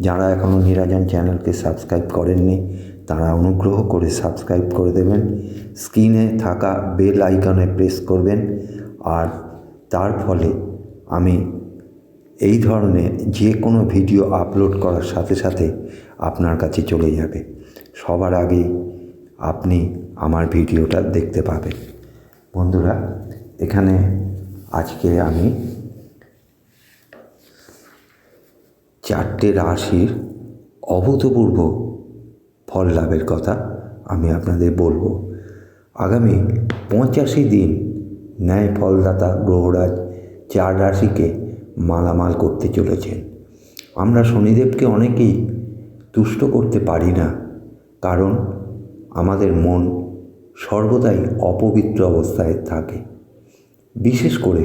যারা এখনও নিরাজন চ্যানেলকে সাবস্ক্রাইব করেননি, তারা অনুগ্রহ করে সাবস্ক্রাইব করে দেবেন। স্ক্রিনে থাকা বেল আইকনে প্রেস করবেন। আর তার ফলে আমি এই ধরনের যে কোনো ভিডিও আপলোড করার সাথে সাথে আপনার কাছে চলে যাবে। সবার আগে আপনি আমার ভিডিওটা দেখতে পাবেন। বন্ধুরা, এখানে আজকে আমি চারটে রাশির অভূতপূর্ব ফল লাভের কথা আমি আপনাদের বলব। আগামী পঁচাশি দিন ন্যায় ফলদাতা গ্রহরাজ চার রাশিকে মালামাল করতে চলেছেন। আমরা শনিদেবকে অনেকেই তুষ্ট করতে পারি না, কারণ আমাদের মন সর্বদাই অপবিত্র অবস্থায় থাকে। বিশেষ করে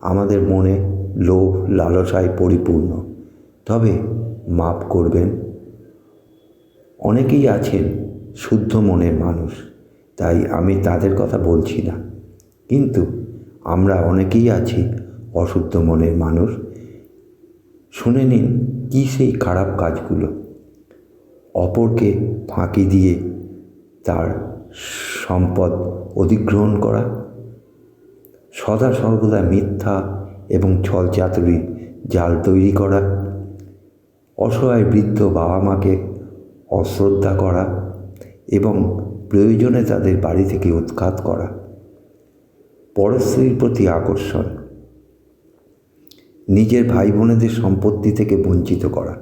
আমাদের মনে লোভ লালসায় পরিপূর্ণ। তবে মাপ করবেন। অনেকেই আছেন শুদ্ধ মনের মানুষ, তাই আমি তাদের কথা বলছি না। কিন্তু আমরা অনেকেই আছি অশুদ্ধ মনের মানুষ। শুনে নিন কী সেই খারাপ কাজগুলো। অপরকে ফাঁকি দিয়ে তার সম্পদ অধিগ্রহণ করা। সদা সর্বদা মিথ্যা এবং ছলচাতুরি জাল তৈরি করা। অসহায় বৃদ্ধ বাবা মাকে অশ্রদ্ধা করা এবং প্রয়োজনে তাদের বাড়ি থেকে উৎখাত করা। পরস্ত্রীর প্রতি আকর্ষণ। নিজের ভাই বোনেদের সম্পত্তি থেকে বঞ্চিত করা।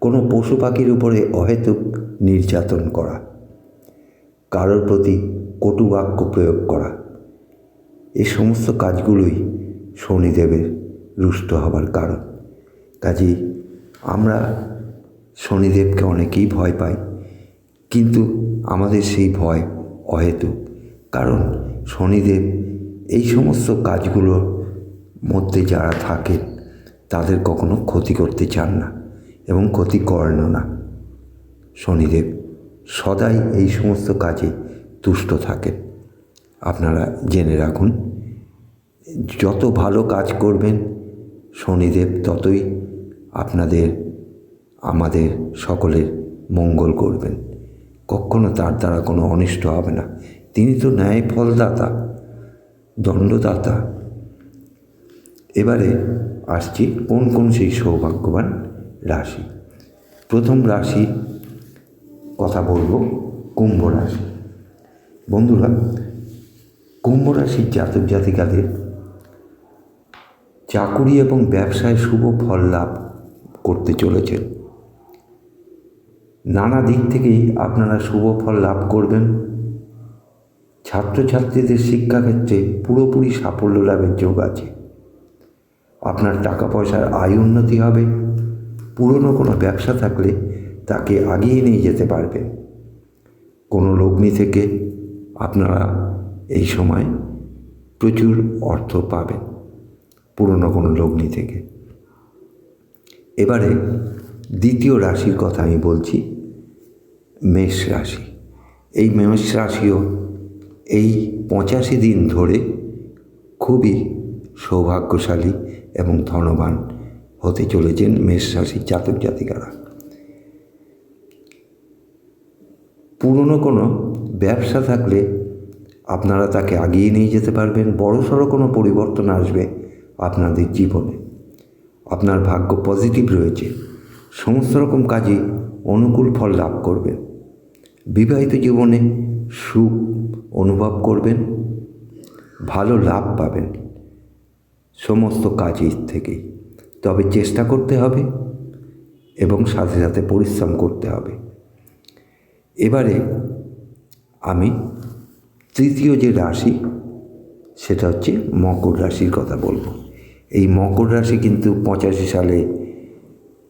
কোনো পশু পাখির উপরে অহেতুক নির্যাতন করা। কারোর প্রতি কটু বাক্য প্রয়োগ করা। এই সমস্ত কাজগুলোই শনিদেবের রুষ্ট হবার কারণ। কাজেই আমরা শনিদেবকে অনেকেই ভয় পাই, কিন্তু আমাদের সেই ভয় অহেতুক, কারণ শনিদেব এই সমস্ত কাজগুলোর মধ্যে যারা থাকেন, তাদের কখনো ক্ষতি করতে চান না এবং ক্ষতি করেনও না। শনিদেব সদাই এই সমস্ত কাজে তুষ্ট থাকেন। আপনারা জেনে রাখুন, যত ভালো কাজ করবেন, শনিদেব ততই আপনাদের, আমাদের সকলের মঙ্গল করবেন। কখনো তার দ্বারা কোনো অনিষ্ট হবে না। তিনি তো ন্যায় ফলদাতা, দণ্ডদাতা। এবারে আসছি কোন কোন সেই সৌভাগ্যবান রাশি? প্রথম রাশি কথা বলব, কুম্ভ রাশি। বন্ধুরা, কুম্ভ রাশির জাতক জাতিকাদের চাকুরি এবং ব্যবসায় শুভ ফল লাভ করতে চলেছেন। নানা দিক থেকেই আপনারা শুভ ফল লাভ করবেন। ছাত্রছাত্রীদের শিক্ষাক্ষেত্রে পুরোপুরি সাফল্য লাভের যোগ আছে। আপনার টাকা পয়সার আয় উন্নতি হবে। পুরনো কোনো ব্যবসা থাকলে তাকে আগিয়ে নিয়ে যেতে পারবেন। কোনো লগ্নি থেকে আপনারা এই সময় প্রচুর অর্থ পাবেন পুরনো কোনো লগ্নি থেকে। এবারে দ্বিতীয় রাশির কথা আমি বলছি, মেষ রাশি। এই মেষ রাশিও এই পঁচাশি দিন ধরে খুবই সৌভাগ্যশালী এবং ধনবান হতে চলেছেন মেষ রাশির জাতক জাতিকারা। পুরনো কোনো ব্যবসা থাকলে আপনারা তাকে আগিয়ে নিয়ে যেতে পারবেন, বড়সড় কোনো পরিবর্তন আসবে আপনাদের জীবনে। আপনার ভাগ্য পজিটিভ রয়েছে। সমস্ত রকম কাজে অনুকূল ফল লাভ করবেন। বিবাহিত জীবনে সুখ অনুভব করবেন, ভালো লাভ পাবেন। সমস্ত কাজের থেকেই তবে চেষ্টা করতে হবে এবং সাথে সাথে পরিশ্রম করতে হবে। এবারে আমি তৃতীয় যে রাশি, সেটা হচ্ছে মকর রাশির কথা বলব। এই মকর রাশি কিন্তু পঁচাশি সালে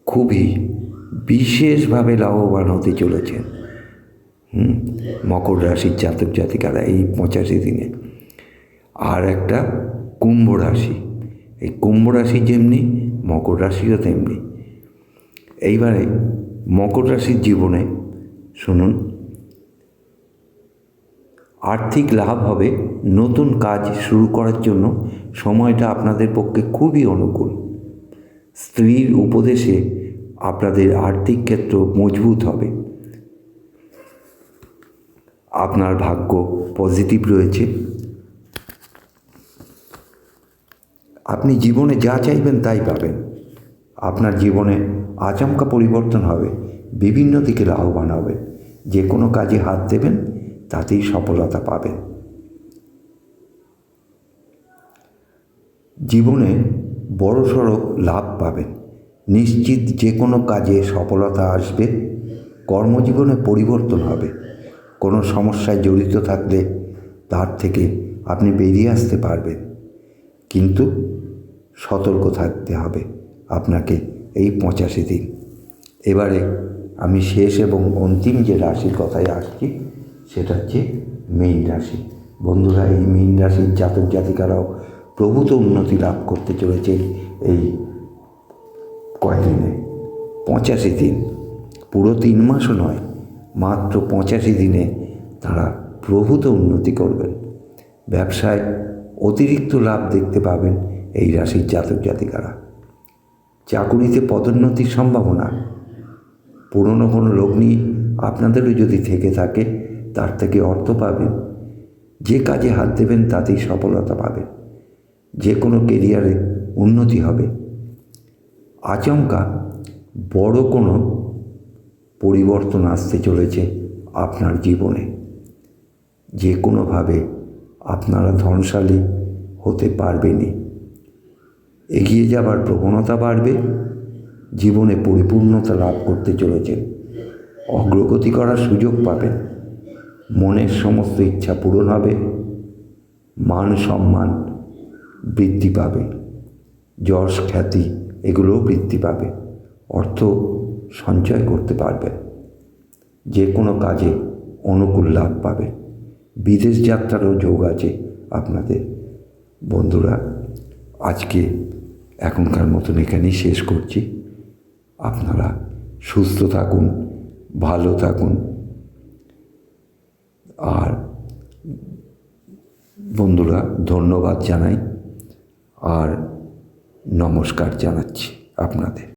খুবই বিশেষভাবে লাভবান হতে চলেছেন। হুম, মকর রাশির জাতক জাতিকারা এই পঁচাশি দিনে। আর একটা কুম্ভ রাশি। এই কুম্ভ রাশি যেমনি, মকর রাশিও তেমনি। এইবারে মকর রাশির জীবনে, শুনুন আর্থিক লাভ হবে নতুন কাজ শুরু করার জন্য সময়টা আপনাদের পক্ষে খুবই অনুকূল। স্ত্রীর উপদেশে আপনাদের আর্থিক ক্ষেত্র মজবুত হবে। আপনার ভাগ্য পজিটিভ রয়েছে। আপনি জীবনে যা চাইবেন তাই পাবেন। আপনার জীবনে আচমকা পরিবর্তন হবে। বিভিন্ন দিকে লাভবান হবে। যে কোনো কাজে হাত দেবেন তাতেই সফলতা পাবেন জীবনে বড়সড় লাভ পাবেন নিশ্চিত যে কোনো কাজে সফলতা আসবে, কর্মজীবনে পরিবর্তন হবে। কোনো সমস্যায় জড়িত থাকলে তার থেকে আপনি বেরিয়ে আসতে পারবেন। কিন্তু সতর্ক থাকতে হবে আপনাকে এই পঁচাশি দিন। এবারে আমি শেষ এবং অন্তিম যে রাশির কথায় আসছি সেটা হচ্ছে মেইন রাশি। বন্ধুরা, এই মেইন রাশির জাতক জাতিকারাও প্রভূত উন্নতি লাভ করতে চলেছে এই কয়দিনে পঁচাশি দিন। পুরো তিন মাসও নয়, মাত্র পঁচাশি দিনে তারা প্রভূত উন্নতি করবেন। ব্যবসায় অতিরিক্ত লাভ দেখতে পাবেন এই রাশির জাতক জাতিকারা। চাকুরিতে পদোন্নতির সম্ভাবনা। পুরনো কোনো লগ্নি আপনাদেরও যদি থেকে থাকে তার থেকে অর্থ পাবেন যে কাজে হাত দেবেন, তাতেই সফলতা পাবেন যে কোনো কেরিয়ারে উন্নতি হবে। আচমকা বড় কোনো পরিবর্তন আসতে চলেছে আপনার জীবনে। যে কোনোভাবে আপনারা ধনশালী হতে পারবেনই। এগিয়ে যাবার প্রবণতা বাড়বে। জীবনে পরিপূর্ণতা লাভ করতে চলেছেন। অগ্রগতি করার সুযোগ পাবেন। মনের সমস্ত ইচ্ছা পূরণ হবে। মান সম্মান বৃদ্ধি পাবে। যশ, খ্যাতি, এগুলোও বৃদ্ধি পাবে। অর্থ সঞ্চয় করতে পারবে। যে কোনো কাজে অনুকূল লাভ পাবে। বিদেশ যাত্রারও যোগ আছে আপনাদের। বন্ধুরা, আজকে এখনকার মতন এখানেই শেষ করছি। আপনারা সুস্থ থাকুন, ভালো থাকুন। আর বন্ধুরা ধন্যবাদ জানাই আর নমস্কার জানাচ্ছি আপনাদের।